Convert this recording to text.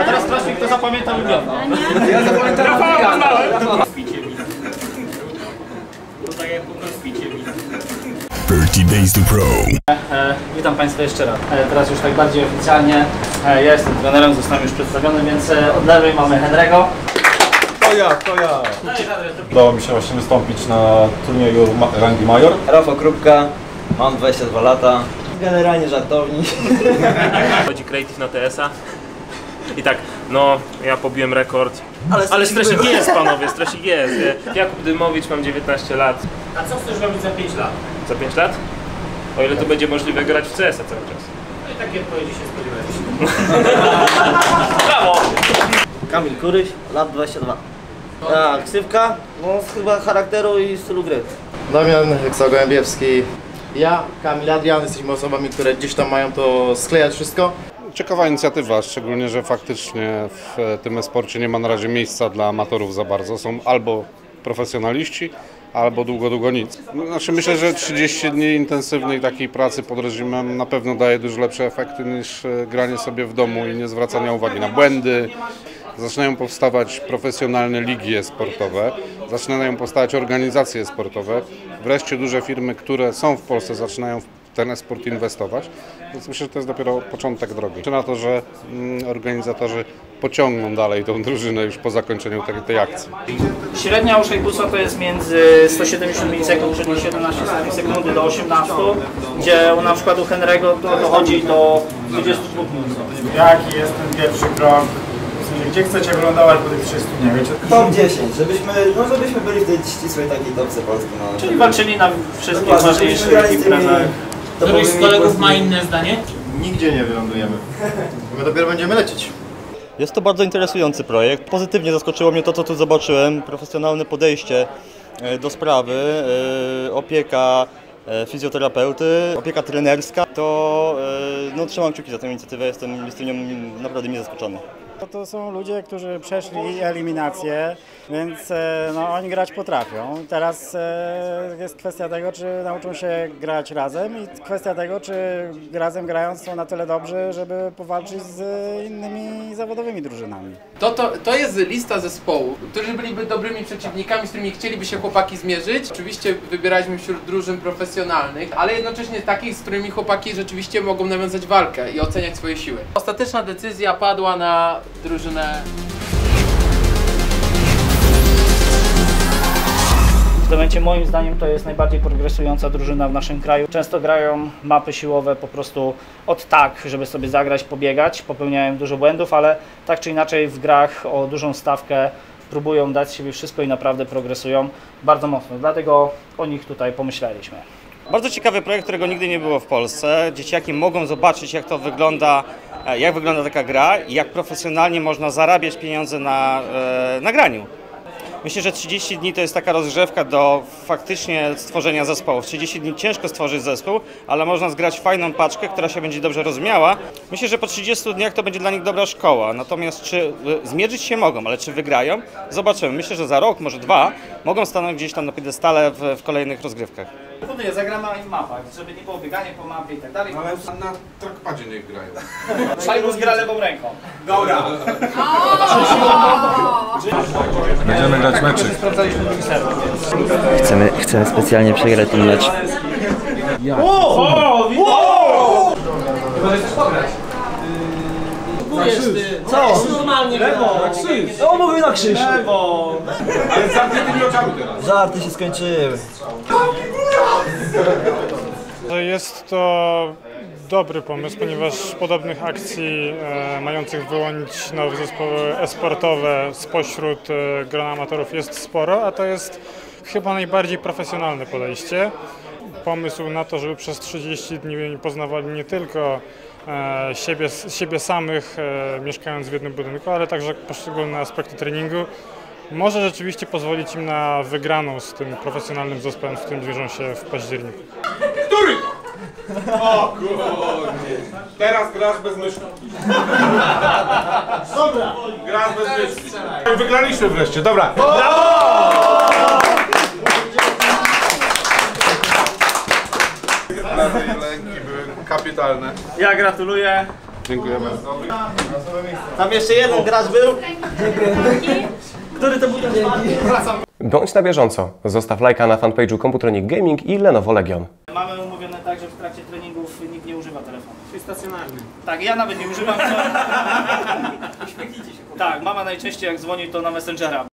A teraz sprawdźmy, kto zapamiętał imiona. Ja zapamiętam Rafała wina. To tak jak picie Bass the Pro. E, witam Państwa jeszcze raz. E, teraz już tak bardziej oficjalnie. E, ja jestem trenerem, zostałem już przedstawiony, więc e, od lewej mamy Henry'ego. To ja, to ja. To Udało mi się właśnie wystąpić na turnieju rangi major. Rafał Krupka, mam 22 lata. Generalnie żartownik. Chodzi Creative na TS-a. I tak, no, ja pobiłem rekord. Ale, stresik jest, panowie, stresik jest. Jakub Dymowicz, mam 19 lat. A co chcesz robić za 5 lat? Za 5 lat? O ile to będzie możliwe grać w CS-a cały czas. No i takie odpowiedzi się spodziewałem. Brawo! Kamil Kuryś, lat 22. A, ksywka? No chyba charakteru i stylu gry. Damian Heksa-Gołębiewski. Ja, Kamil Adrian, jesteśmy osobami, które gdzieś tam mają to sklejać wszystko. Ciekawa inicjatywa, szczególnie, że faktycznie w tym e-sporcie nie ma na razie miejsca dla amatorów za bardzo. Są albo profesjonaliści, albo długo, długo nic. Znaczy myślę, że 30 dni intensywnej takiej pracy pod reżimem na pewno daje dużo lepsze efekty niż e, granie sobie w domu i nie zwracania uwagi na błędy. Zaczynają powstawać profesjonalne ligi e-sportowe, zaczynają powstawać organizacje sportowe. Wreszcie duże firmy, które są w Polsce, zaczynają w ten e-sport inwestować. Więc myślę, że to jest dopiero początek drogi. Czy na to, że mm, organizatorzy pociągną dalej tą drużynę już po zakończeniu tej, tej akcji. Średnia u Szejbusa to jest między 170 milisekund, czyli 17 sekundy do 18, gdzie na przykład u Henry'ego to dochodzi do 22 minut. Jaki jest ten pierwszy krok? W sensie, gdzie chcecie wylądować po tych 300 dniach? Wiecie? Top 10, żebyśmy, no żebyśmy byli w tej ścisłej takiej topce Polski. No. Czyli walczyli na wszystkich Dokładnie, żebyśmy ważniejszych grali z tymi imprezach. topowymi polskimi- inne zdanie? Nigdzie nie wylądujemy. My dopiero będziemy lecieć. Jest to bardzo interesujący projekt. Pozytywnie zaskoczyło mnie to, co tu zobaczyłem. Profesjonalne podejście e, do sprawy, e, opieka e, fizjoterapeuty, opieka trenerska. To e, no, trzymam kciuki za tę inicjatywę, jestem, jestem nią naprawdę nie zaskoczony. To, są ludzie, którzy przeszli eliminację, więc e, no, oni grać potrafią. Teraz e, jest kwestia tego, czy nauczą się grać razem i kwestia tego, czy razem grając są na tyle dobrzy, żeby powalczyć z innymi zawodowymi drużynami. To, to, to jest lista zespołów, którzy byliby dobrymi przeciwnikami, z którymi chcieliby się chłopaki zmierzyć. Oczywiście wybieraliśmy wśród drużyn profesjonalnych, ale jednocześnie takich, z którymi chłopaki rzeczywiście mogą nawiązać walkę i oceniać swoje siły. Ostateczna decyzja padła na drużynę W tym momencie moim zdaniem to jest najbardziej progresująca drużyna w naszym kraju. Często grają mapy siłowe po prostu od tak, żeby sobie zagrać, pobiegać, popełniają dużo błędów, ale tak czy inaczej w grach o dużą stawkę próbują dać z siebie wszystko i naprawdę progresują bardzo mocno. Dlatego o nich tutaj pomyśleliśmy. Bardzo ciekawy projekt, którego nigdy nie było w Polsce. Dzieciaki mogą zobaczyć, jak to wygląda, e, jak wygląda taka gra i jak profesjonalnie można zarabiać pieniądze na e, nagraniu. Myślę, że 30 dni to jest taka rozgrzewka do faktycznie stworzenia zespołu. W 30 dni ciężko stworzyć zespół, ale można zgrać fajną paczkę, która się będzie dobrze rozumiała. Myślę, że po 30 dniach to będzie dla nich dobra szkoła. Natomiast czy y, zmierzyć się mogą, ale czy wygrają? Zobaczymy. Myślę, że za rok, może dwa, mogą stanąć gdzieś tam na piedestale w, w kolejnych rozgrywkach. Proponuję, zagramy na mapach, żeby nie było bieganie po mapie i tak dalej. Ale na trackpadzie niech grają. Szajbus gra lewą ręką. Będziemy grać meczy. Sprawdzaliśmy drugi serwer. Chcemy, chcemy specjalnie przegrać ten mecz. O! o! Co? Normalnie lewo. No mówił na krzyż. Lewo. Ale z zamkniętymi oczami teraz. Żarty się skończyły. Jest to dobry pomysł, ponieważ podobnych akcji e, mających wyłonić nowe zespoły esportowe spośród e, grona amatorów jest sporo, a to jest chyba najbardziej profesjonalne podejście. Pomysł na to, żeby przez 30 dni poznawali nie tylko e, siebie, siebie samych mieszkając w jednym budynku, ale także poszczególne aspekty treningu. Może rzeczywiście pozwolić im na wygraną z tym profesjonalnym zespołem, z którym zmierzą się w październiku. Który? O kurde. Teraz grasz bez myśli. Dobra. Grasz bez myśli. Wygraliśmy wreszcie, dobra. Brawo! Lęki były kapitalne. Ja gratuluję. Dziękujemy. Tam jeszcze jeden gracz był. Który to buty Bądź na bieżąco. Zostaw lajka na fanpage'u Computronic Gaming i Lenovo Legion. Mamy umówione tak, że w trakcie treningów nikt nie używa telefonu. Jest stacjonarny. Tak, ja nawet nie używam. To... tak, mama najczęściej jak dzwoni to na Messengera.